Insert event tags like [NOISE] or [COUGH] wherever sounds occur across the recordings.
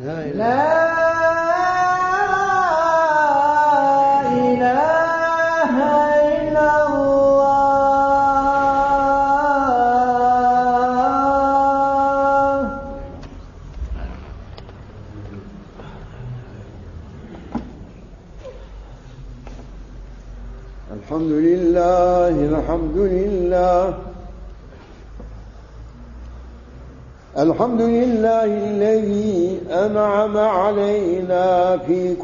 La ilahe. لا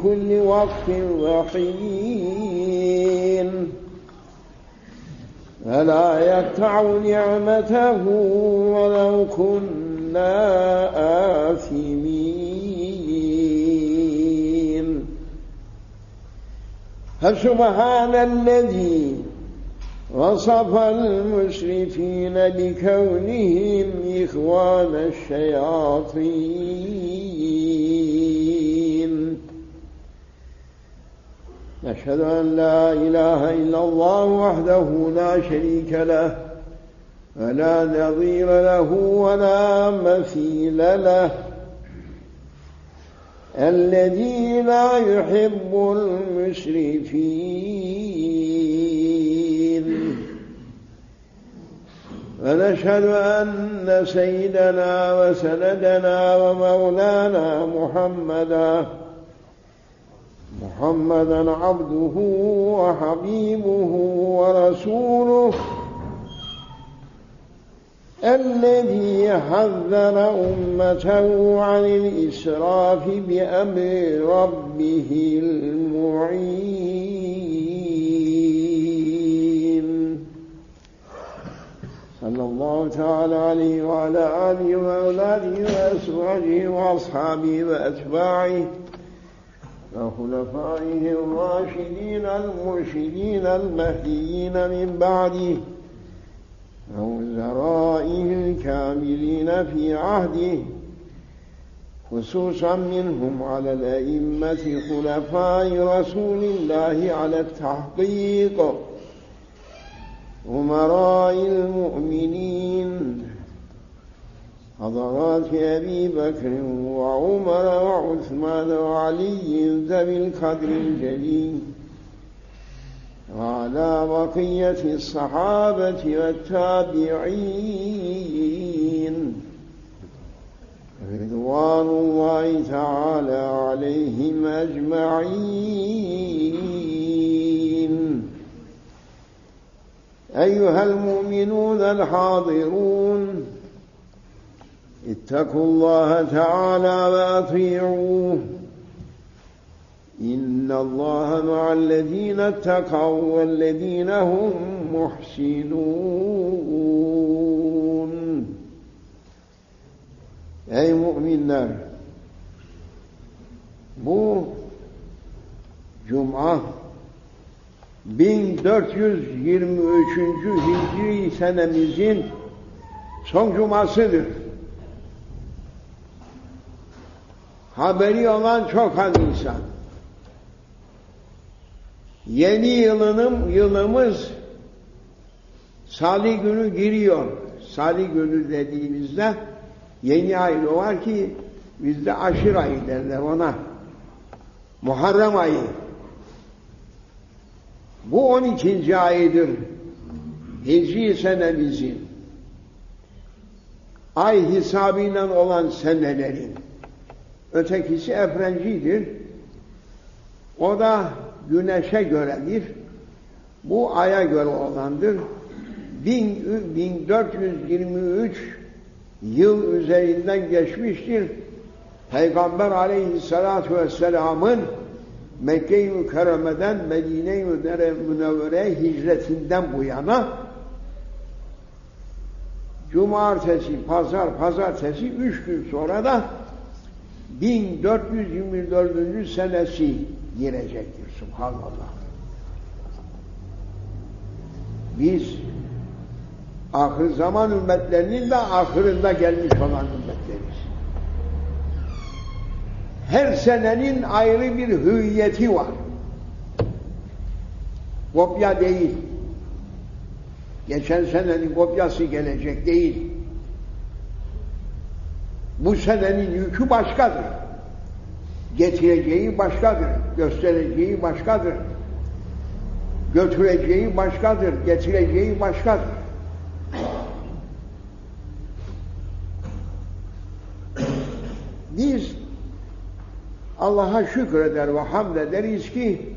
كل وقت وحين. فلا يقطع نعمته ولو كنا آثمين. فسبحان الذي وصف المسرفين بكونهم إخوان الشياطين؟ نشهد أن لا إله إلا الله وحده لا شريك له ولا نظير له ولا مثيل له. الذي لا يحب المسرفين ونشهد أن سيدنا وسندنا ومولانا محمدا محمدا عبده وحبيبه ورسوله الذي حذر أمته عن الإسراف بأمر ربه المعين. صلى الله تعالى عليه وعلى آله وأولاده وأزواجه وأصحابه وأتباعه وخلفائه الراشدين المرشدين المهديين من بعده ووزرائه الكاملين في عهده خصوصا منهم على الأئمة خلفاء رسول الله على التحقيق أمراء المؤمنين حضرات أبي بكر وعمر وعثمان وعلي ذوي القدر الجليل وعلى بقية الصحابة والتابعين. رضوان الله تعالى عليهم أجمعين. أيها المؤمنون الحاضرون اتقوا الله تعالى وأطيعوه إن الله مع الذين اتقوا والذين هم محسنون Ey müminler! Bu Cuma 1423. Hicri senemizin son cumasıdır. Haberi olan çok az insan. Yeni yılının yılımız Salih günü giriyor. Salih günü dediğimizde yeni ay var ki bizde aşır ayı derler ona. Muharrem ayı. Bu 12. ayıdır. Hicri senemizin. Ay hesabıyla olan senelerin. Ötekisi efrencidir. O da güneşe göredir. Bu aya göre olandır. 1423 yıl üzerinden geçmiştir. Peygamber aleyhissalatu vesselamın Mekke-i Mükerreme'den Medine-i Münevvere'ye hicretinden bu yana cumartesi, pazar, pazartesi üç gün sonra da 1424. senesi girecektir. Subhanallah. Biz ahir zaman ümmetlerinin de ahırında gelmiş olan ümmetleriz. Her senenin ayrı bir hüviyeti var. Kopya değil. Geçen senenin kopyası gelecek değil. Bu senenin yükü başkadır. Getireceği başkadır, göstereceği başkadır. Götüreceği başkadır, getireceği başkadır. Biz Allah'a şükreder ve hamd ederiz ki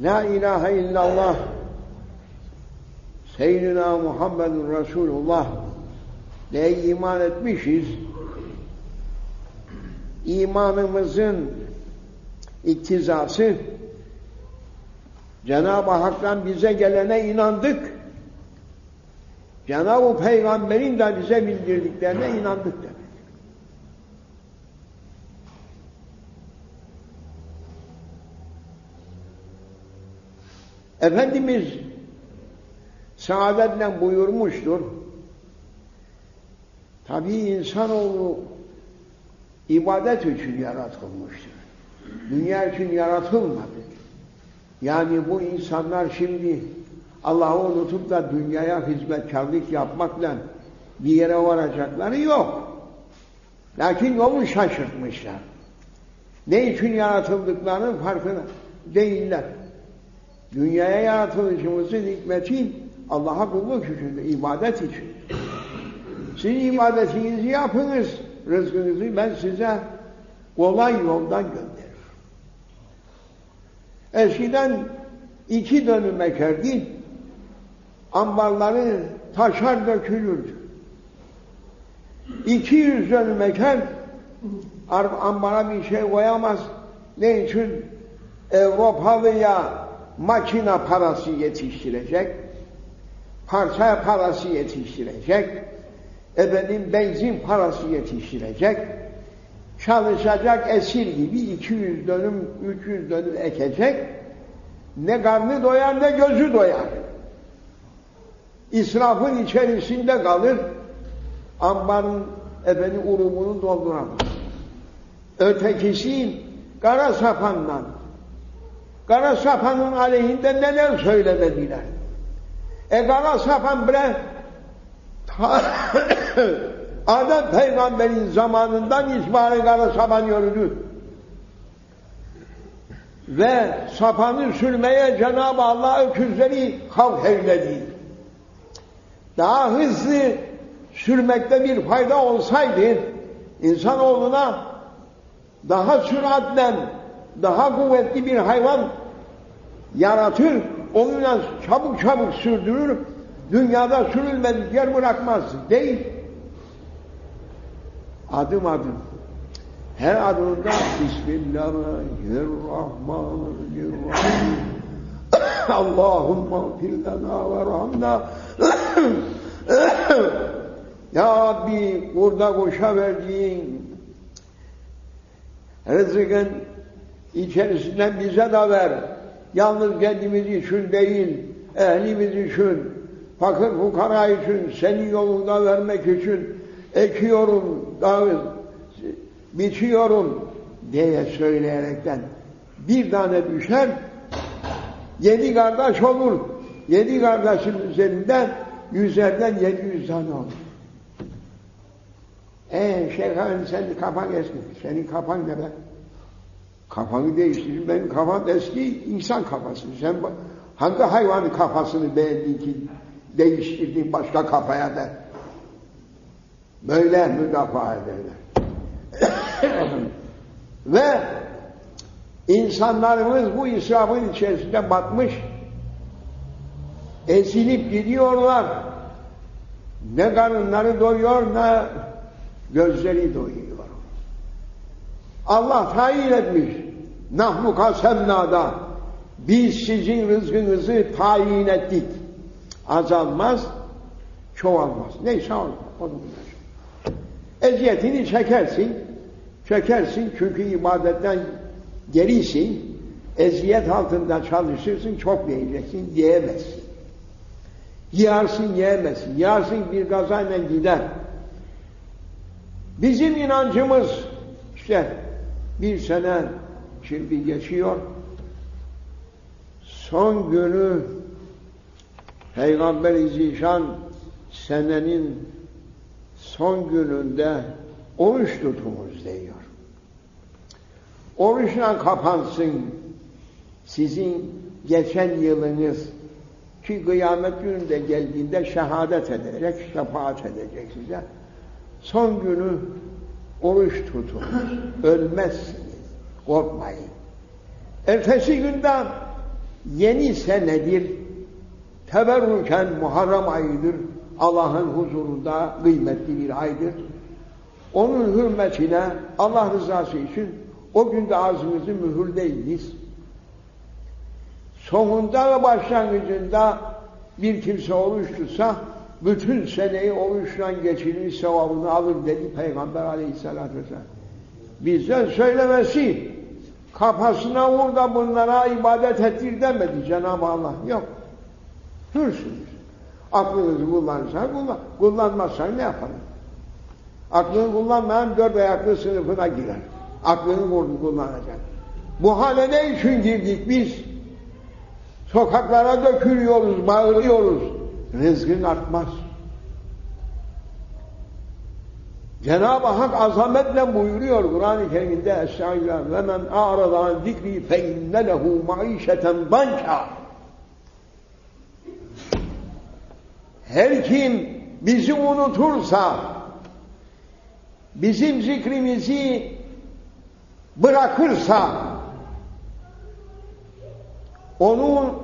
La ilahe illallah Seyyidina Muhammedun Resulullah diye iman etmişiz. İmanımızın iktizası Cenab-ı Hak'tan bize gelene inandık. Cenab-ı Peygamber'in de bize bildirdiklerine inandık demek. Efendimiz saadetle buyurmuştur. Tabi insanoğlu ibadet için yaratılmıştır. Dünya için yaratılmadı. Yani bu insanlar şimdi Allah'ı unutup da dünyaya hizmetkarlık yapmakla bir yere varacakları yok. Lakin yolu şaşırtmışlar. Ne için yaratıldıklarının farkına değiller. Dünyaya yaratılışımızın hikmeti Allah'a kulluk için, ibadet için. Siz ibadetinizi yapınız, rızkınızı ben size kolay yoldan gönderirim. Eskiden iki dönüm ekerdi, ambarları taşar dökülürdü. 200 dönüm eker, ambara bir şey koyamaz. Ne için? Avrupalıya makina parası yetiştirecek, parça parası yetiştirecek, efendim benzin parası yetiştirecek, çalışacak esir gibi 200 dönüm, 300 dönüm ekecek, ne karnı doyar ne gözü doyar. İsrafın içerisinde kalır, ambarın efendim urumunu dolduramaz. Ötekisi kara sapandan, kara sapanın aleyhinde neler söylemediler. E kara sapan bre [COUGHS] Adem peygamberin zamanından itibaren kara sapan yürüdü. Ve sapanı sürmeye Cenab-ı Allah öküzleri havk eyledi. Daha hızlı sürmekte bir fayda olsaydı insanoğluna daha süratle daha kuvvetli bir hayvan yaratır, onunla çabuk çabuk sürdürür, dünyada sürülmedik yer bırakmaz. Değil. Adım adım. Her adımda Bismillahirrahmanirrahim. [COUGHS] Allahumma fir lana ve rahmna. [COUGHS] ya Rabbi burada koşa verdiğin rızkın içerisinden bize de ver. Yalnız kendimiz için değil, ehlimiz için, fakir fukara için, senin yolunda vermek için ekiyorum, davet, biçiyorum diye söyleyerekten bir tane düşer, yedi kardeş olur. Yedi kardeşin üzerinden yüzlerden yedi yüz tane olur. Eee Şeyh Efendi senin kafan eski. Senin kafan ne be? Kafanı değiştirin. Benim kafam eski insan kafası. Sen hangi hayvanın kafasını beğendin ki değiştirdin başka kafaya da? Böyle müdafaa ederler. [COUGHS] Ve insanlarımız bu israfın içerisinde batmış, ezilip gidiyorlar. Ne karınları doyuyor ne gözleri doyuyor. Allah tayin etmiş. Nahnu kasemnada biz sizin rızkınızı tayin ettik. Azalmaz, çoğalmaz. Neyse olur. Onu Eziyetini çekersin. Çekersin çünkü ibadetten gerisin. Eziyet altında çalışırsın, çok yiyeceksin, yiyemezsin. Yiyarsın, yiyemezsin. Yiyarsın bir gazayla gider. Bizim inancımız işte bir sene şimdi geçiyor. Son günü Peygamber-i senenin son gününde oruç tutumuz diyor. Oruçla kapansın. Sizin geçen yılınız ki kıyamet gününde geldiğinde şehadet edecek, şefaat edecek size. Son günü oruç tutun. Ölmezsiniz. Korkmayın. Ertesi günden yeni senedir. Teberrüken Muharrem ayıdır. Allah'ın huzurunda kıymetli bir aydır. Onun hürmetine Allah rızası için o günde ağzımızı mühürleyiniz. Sonunda ve başlangıcında bir kimse oruç bütün seneyi oruçla geçirmiş sevabını alır dedi Peygamber aleyhissalatü vesselam. Bizden söylemesi kafasına vur da bunlara ibadet ettir demedi Cenab-ı Allah. Yok. Hürsünüz. Aklınızı kullanırsan kullan. Kullanmazsan ne yapalım? Aklını kullanmayan dört ayaklı sınıfına girer. Aklını kullanacak. Bu hale ne için girdik biz? Sokaklara dökülüyoruz, bağırıyoruz. Rızkın artmaz. Cenab-ı Hak azametle buyuruyor Kur'an-ı Kerim'de Estağfirullah ve men a'rada an zikri fe inne lehu maişeten danka Her kim bizi unutursa bizim zikrimizi bırakırsa onu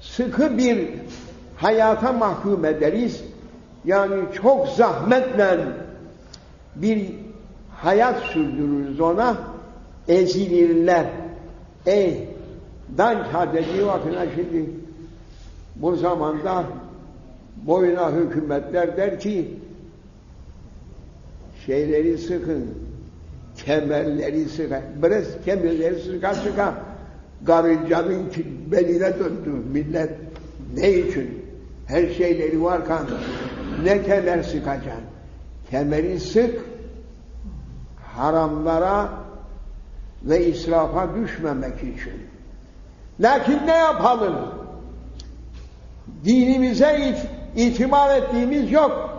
sıkı bir hayata mahkum ederiz. Yani çok zahmetle bir hayat sürdürürüz ona. Ezilirler. Ey dança dediği vakına şimdi bu zamanda boyuna hükümetler der ki şeyleri sıkın, kemerleri sıkın. Biraz kemerleri sıka sıka karıncanın beline döndü millet. Ne için? Her şeyleri varken ne kemer sıkacaksın? Kemeri sık, haramlara ve israfa düşmemek için. Lakin ne yapalım? Dinimize itibar ettiğimiz yok.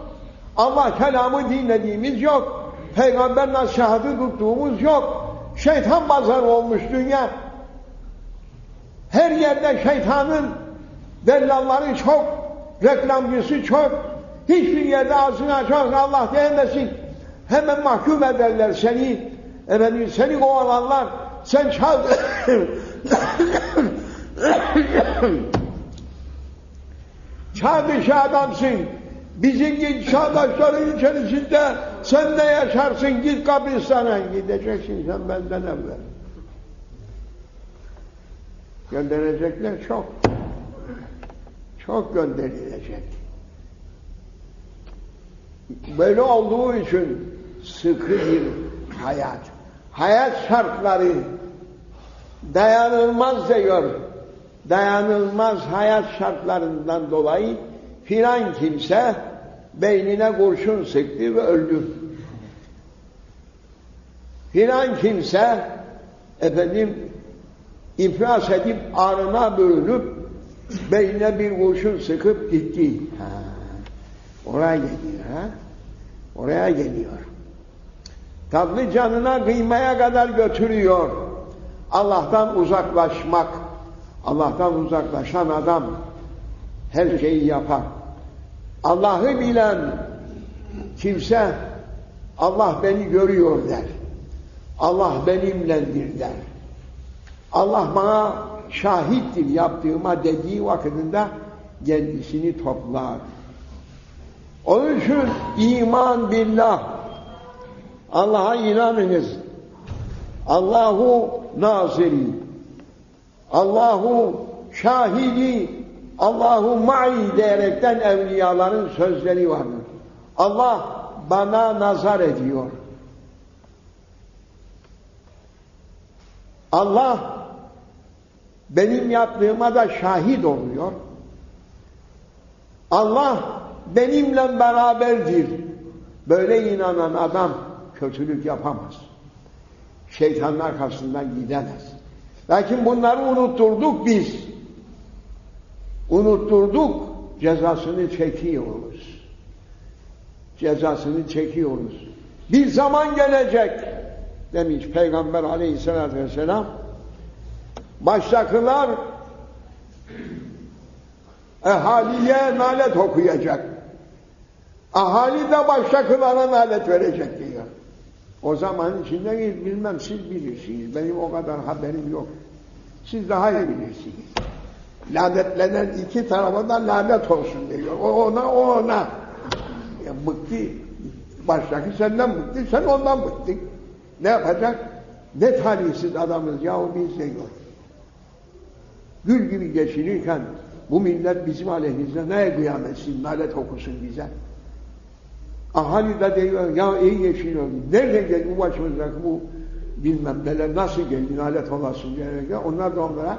Allah kelamı dinlediğimiz yok. Peygamber nasihatı tuttuğumuz yok. Şeytan pazarı olmuş dünya. Her yerde şeytanın dellalları çok, reklamcısı çok. Hiçbir yerde ağzını açar Allah diyemesin. Hemen mahkum ederler seni. Efendim seni kovalarlar. Sen çal... Çağ dışı adamsın. Bizim git çağdaşların içerisinde sen ne yaşarsın git kabristana gideceksin sen benden evvel. Gönderecekler çok. Çok gönderilecek. Böyle olduğu için sıkı bir hayat. Hayat şartları dayanılmaz diyor. Dayanılmaz hayat şartlarından dolayı filan kimse beynine kurşun sıktı ve öldü. Filan kimse efendim iflas edip arına bölünüp beynine bir kurşun sıkıp gitti. Ha. Oraya geliyor ha. Oraya geliyor. Tatlı canına kıymaya kadar götürüyor. Allah'tan uzaklaşmak. Allah'tan uzaklaşan adam her şeyi yapar. Allah'ı bilen kimse Allah beni görüyor der. Allah benimlendir der. Allah bana şahittir yaptığıma dediği vakitinde kendisini toplar. Onun için iman billah Allah'a inanınız. Allahu naziri Allahu şahidi Allahu ma'i diyerekten evliyaların sözleri vardır. Allah bana nazar ediyor. Allah benim yaptığıma da şahit oluyor. Allah benimle beraberdir. Böyle inanan adam kötülük yapamaz. Şeytanın arkasından gidemez. Lakin bunları unutturduk biz. Unutturduk, cezasını çekiyoruz. Cezasını çekiyoruz. Bir zaman gelecek, demiş Peygamber aleyhissalatü vesselam baştakılar ehaliye nalet okuyacak. Ahali de baştakılara nalet verecek. O zaman içindeyiz bilmem siz bilirsiniz. Benim o kadar haberim yok. Siz daha iyi bilirsiniz. Lanetlenen iki tarafa da lanet olsun diyor. O ona, o ona. Ya bıktı. Baştaki senden bıktı, sen ondan bıktın. Ne yapacak? Ne talihsiz adamız yahu biz diyor. Gül gibi geçirirken bu millet bizim aleyhimizde neye kıyametsin, nalet okusun bize. Ahali de diyor, ya iyi yeşil oldu. Nereden geldi bu başımızdaki bu bilmem neler nasıl geldi nalet olasın diye. Onlar da onlara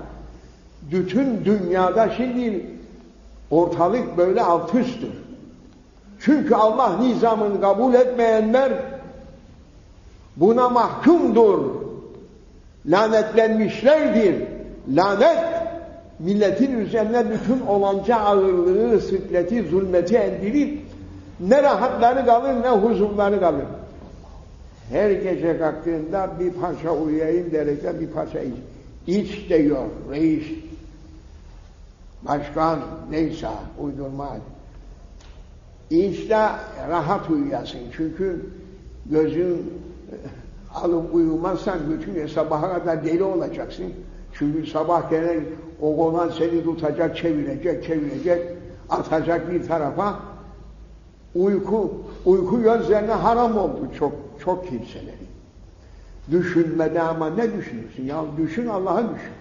bütün dünyada şimdi ortalık böyle alt üsttür. Çünkü Allah nizamını kabul etmeyenler buna mahkumdur. Lanetlenmişlerdir. Lanet milletin üzerine bütün olanca ağırlığı, sıkleti, zulmeti endirip ne rahatları kalır ne huzurları kalır. Her gece kalktığında bir parça uyuyayım derken bir parça iç. İç diyor reis. Başkan neyse uydurma. İç de rahat uyuyasın. Çünkü gözün alıp uyumazsan bütün sabaha kadar deli olacaksın. Çünkü sabah gelen o konan seni tutacak, çevirecek, çevirecek, atacak bir tarafa. Uyku, uyku gözlerine haram oldu çok, çok kimselerin. Düşünmede ama ne düşünürsün? Ya düşün Allah'ı düşün.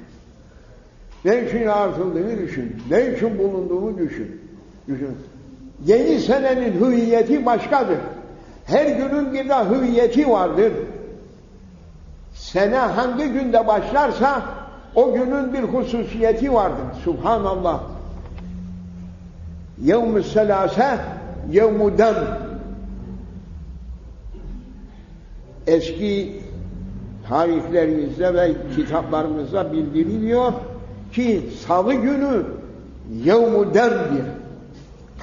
Ne için yaratıldığını düşün. Ne için bulunduğunu düşün. Düşün. Yeni senenin hüviyeti başkadır. Her günün bir de hüviyeti vardır. Sene hangi günde başlarsa o günün bir hususiyeti vardır. Subhanallah. Yevm-i selase yevm dem. Eski tarihlerimizde ve kitaplarımızda bildiriliyor ki salı günü yevm demdir.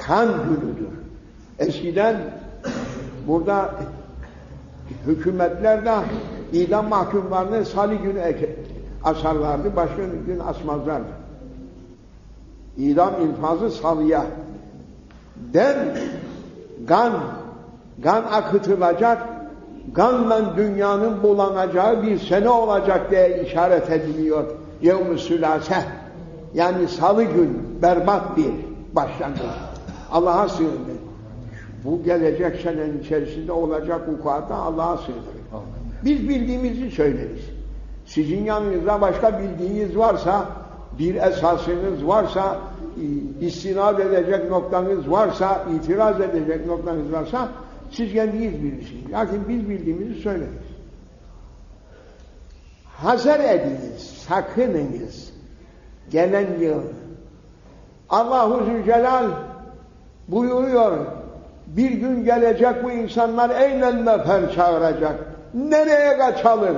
Kan günüdür. Eskiden burada hükümetler de idam mahkumlarını salı günü asarlardı, başka gün asmazlardı. İdam infazı salıya. Dem, gan, gan akıtılacak, ganla dünyanın bulanacağı bir sene olacak diye işaret ediliyor. Yevm-i. Yani salı gün berbat bir başlangıç. Allah'a sığındı. Bu gelecek senenin içerisinde olacak vukuata Allah'a sığınır. Biz bildiğimizi söyleriz. Sizin yanınızda başka bildiğiniz varsa, bir esasınız varsa, istinad edecek noktanız varsa, itiraz edecek noktanız varsa, siz kendiniz bilirsiniz. Lakin biz bildiğimizi söyleriz. Hazır ediniz, sakınınız. Gelen yıl. Allahu Zülcelal buyuruyor, bir gün gelecek bu insanlar eynen mefer çağıracak. Nereye kaçalım?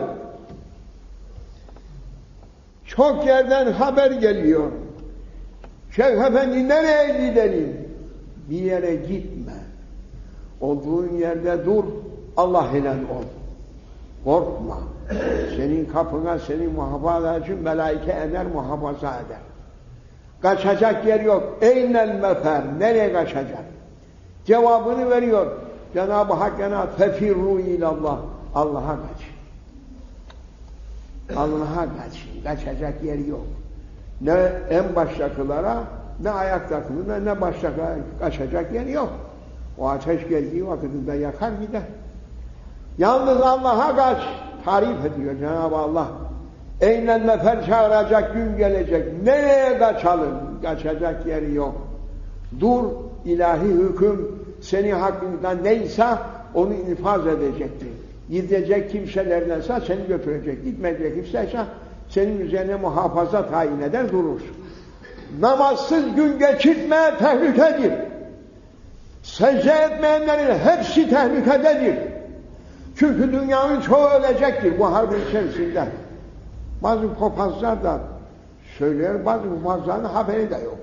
Çok yerden haber geliyor. Şeyh Efendi nereye gidelim? Bir yere gitme. Olduğun yerde dur, Allah ile ol. Korkma. Senin kapına, senin muhafaza için melaike eder, muhafaza eder. Kaçacak yer yok. Eynel mefer. Nereye kaçacak? Cevabını veriyor. Cenab-ı Hak yana fefirru ilallah. Allah'a kaç. Allah'a kaç. Kaçacak yer yok. Ne en baştakılara ne ayaktakılara ne baştakılara kaçacak yer yok. O ateş geldiği vakitinde yakar gider. Yalnız Allah'a kaç. Tarif ediyor Cenab-ı Allah. Eynel mefer çağıracak gün gelecek. Nereye kaçalım? Kaçacak yeri yok. Dur ilahi hüküm senin hakkında neyse onu infaz edecektir. Gidecek kimselerdense seni götürecek. Gitmeyecek kimseyse senin üzerine muhafaza tayin eder durursun. Namazsız gün geçirme tehlikedir. Secde etmeyenlerin hepsi tehlikededir. Çünkü dünyanın çoğu ölecektir bu harbin içerisinde. Bazı papazlar da söyler, bazı papazların haberi de yok.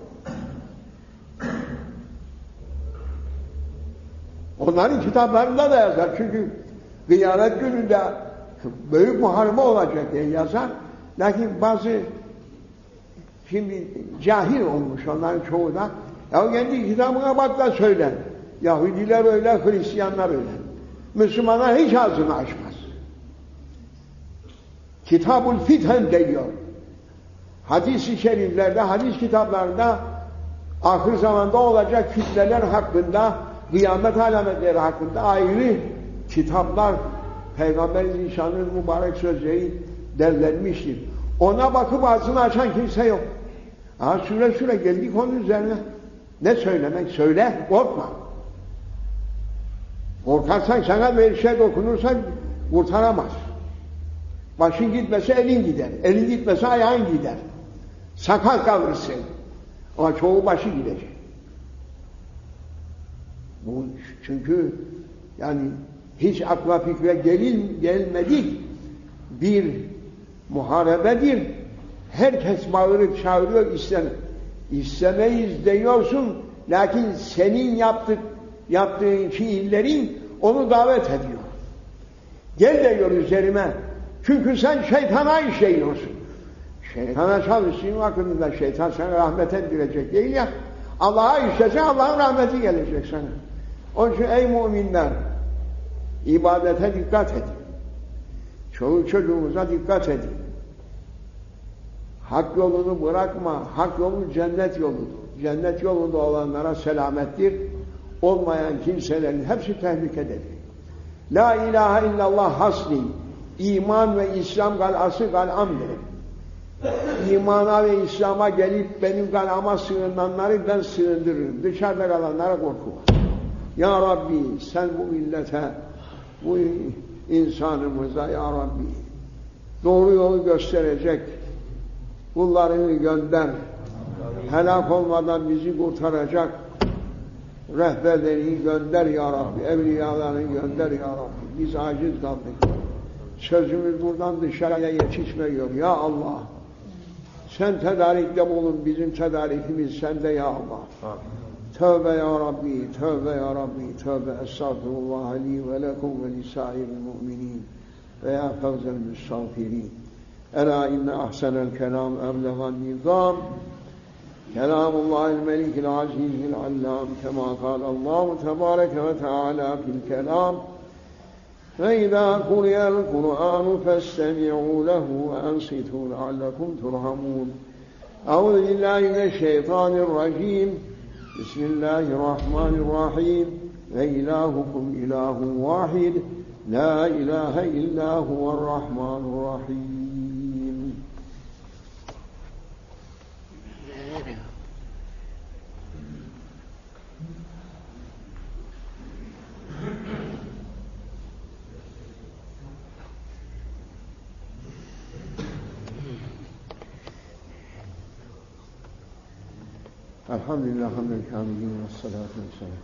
Onların kitaplarında da yazar. Çünkü kıyamet gününde Büyük muharebe olacak diye yazar. Lakin bazı şimdi cahil olmuş onların çoğu da. Ya kendi kitabına bak da söyle. Yahudiler öyle, Hristiyanlar öyle. Müslümanlar hiç ağzını açmaz. Kitabul Fithen diyor. Hadis-i şeriflerde, hadis kitaplarında ahir zamanda olacak fitneler hakkında, kıyamet alametleri hakkında ayrı kitaplar Peygamber Zişan'ın mübarek sözleri derlenmiştir. Ona bakıp ağzını açan kimse yok. Aha süre süre geldik onun üzerine. Ne söylemek? Söyle, korkma. Korkarsan sana bir şey dokunursan kurtaramaz. Başın gitmese elin gider. Elin gitmese ayağın gider. Sakat kalırsın. Ama çoğu başı gidecek. Bu çünkü yani hiç akla fikre gelin, gelmedik bir muharebedir. Herkes bağırıp çağırıyor istem istemeyiz diyorsun lakin senin yaptık, yaptığın fiillerin onu davet ediyor. Gel diyor üzerime. Çünkü sen şeytana işliyorsun. Şeytana çalıştığın vakitinde şeytan sana rahmet ettirecek değil ya. Allah'a işlese Allah'ın rahmeti gelecek sana. Onun için ey müminler ibadete dikkat edin. Çoğu çocuğumuza dikkat edin. Hak yolunu bırakma. Hak yolu cennet yoludur. Cennet yolunda olanlara selamettir. Olmayan kimselerin hepsi tehlikededir. La ilahe illallah hasni. İman ve İslam galası galamdır. İmana ve İslam'a gelip benim galama sığınanları ben sığındırırım. Dışarıda kalanlara korku var. Ya Rabbi sen bu millete, bu insanımıza Ya Rabbi doğru yolu gösterecek kullarını gönder. Helak olmadan bizi kurtaracak rehberleri gönder Ya Rabbi. Evliyalarını gönder Ya Rabbi. Biz aciz kaldık. Sözümüz buradan dışarıya yetişmiyor. Ya Allah. Sen tedarikte bulun. Bizim tedarikimiz sende ya Allah. Tövbe توبة يا ربي توبة يا ربي توبة. أستغفر الله لي ولكم ولسائر المؤمنين. فيا فوز المستغفرين. ألا إن أحسن الكلام أبلغ النظام كلام الله الملك العزيز العلام. كما قال الله تبارك وتعالى في الكلام. فإذا قرئ القرآن فاستمعوا له وأنصتوا لعلكم ترحمون. أعوذ بالله من الشيطان الرجيم. بسم الله الرحمن الرحيم وإلهكم إله واحد لا إله إلا هو الرحمن الرحيم الحمد لله حمد الكاملين والصلاة والسلام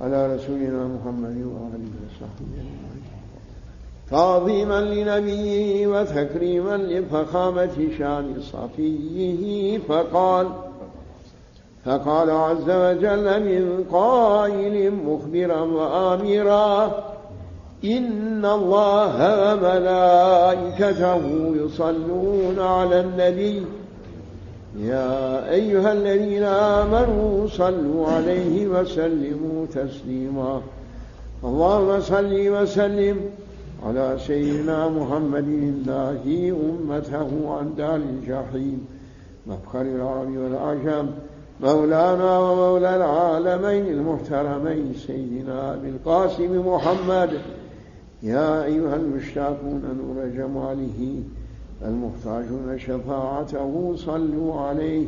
على رسولنا محمد وآله وصحبه أجمعين. تعظيما لنبيه وتكريما لفخامة شان صفيه فقال فقال عز وجل من قائل مخبرا وآمرا إن الله وملائكته يصلون على النبي يا أيها الذين آمنوا صلوا عليه وسلموا تسليما. اللهم صل وسلم على سيدنا محمد الله أمته عن دار الجحيم. مفخر العرب والعجم مولانا ومولى العالمين المحترمين سيدنا أبي القاسم محمد. يا أيها المشتاقون نور جماله. المحتاجون شفاعته صلوا عليه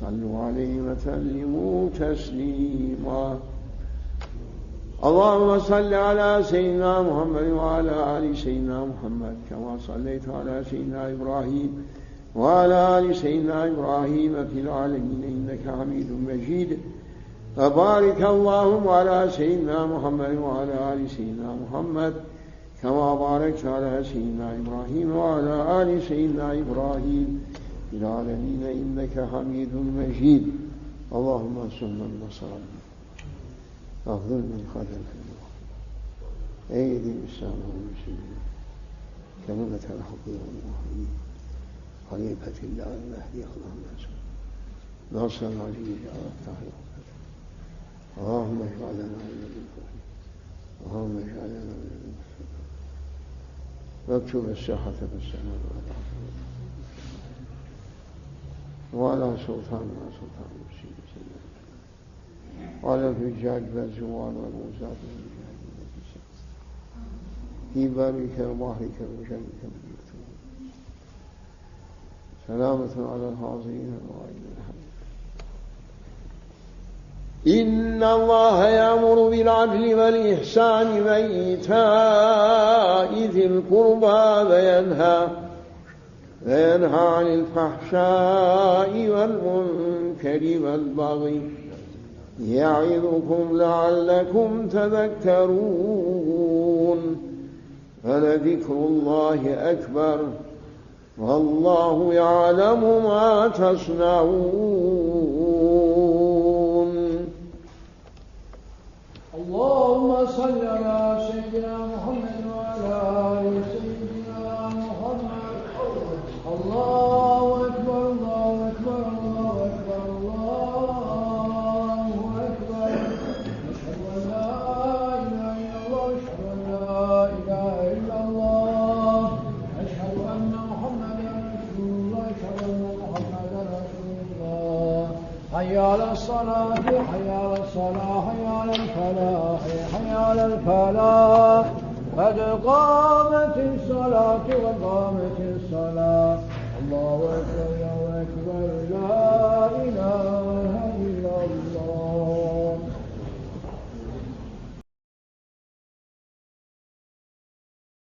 صلوا عليه وسلموا تسليما. اللهم صل على سيدنا محمد وعلى آل سيدنا محمد كما صليت على سيدنا إبراهيم وعلى آل سيدنا إبراهيم في العالمين إنك حميد مجيد. وبارك اللهم على سيدنا محمد وعلى آل سيدنا محمد كما باركت على سيدنا إبراهيم وعلى آل سيدنا إبراهيم في العالمين إنك حميد مجيد. اللهم صل وسلم. أفضل من خلق أيدي الإسلام والمسلمين. كلمة الحق والمهدي خليفة الله المهدي اللهم صل ناصر العزيز على الطاهر اللهم اجعلنا من المفلحين اللهم اجعلنا من المفلحين نكتب الصحة في السماء ولا سلطان ما سلطان مسيح ولا الفجاج والزوال والموزات في بارك وبحرك وجنك سلامة على الحاضرين وعلى الحمد إن الله يأمر بالعدل والإحسان وإيتاء ذي القربى وينهى وينهى عن الفحشاء والمنكر والبغي يعظكم لعلكم تذكرون فلذكر الله أكبر والله يعلم ما تصنعون اللهم صل على سيدنا محمد وعلى آل سيدنا محمد. الله أكبر الله أكبر الله أكبر الله أكبر. أشهد أن لا إله إلا الله أشهد أن لا إله إلا الله. أشهد أن محمدا رسول الله أشهد أن محمدا رسول الله. حي على الصلاة. على الفلاح. قد قامت الصلاة وقامت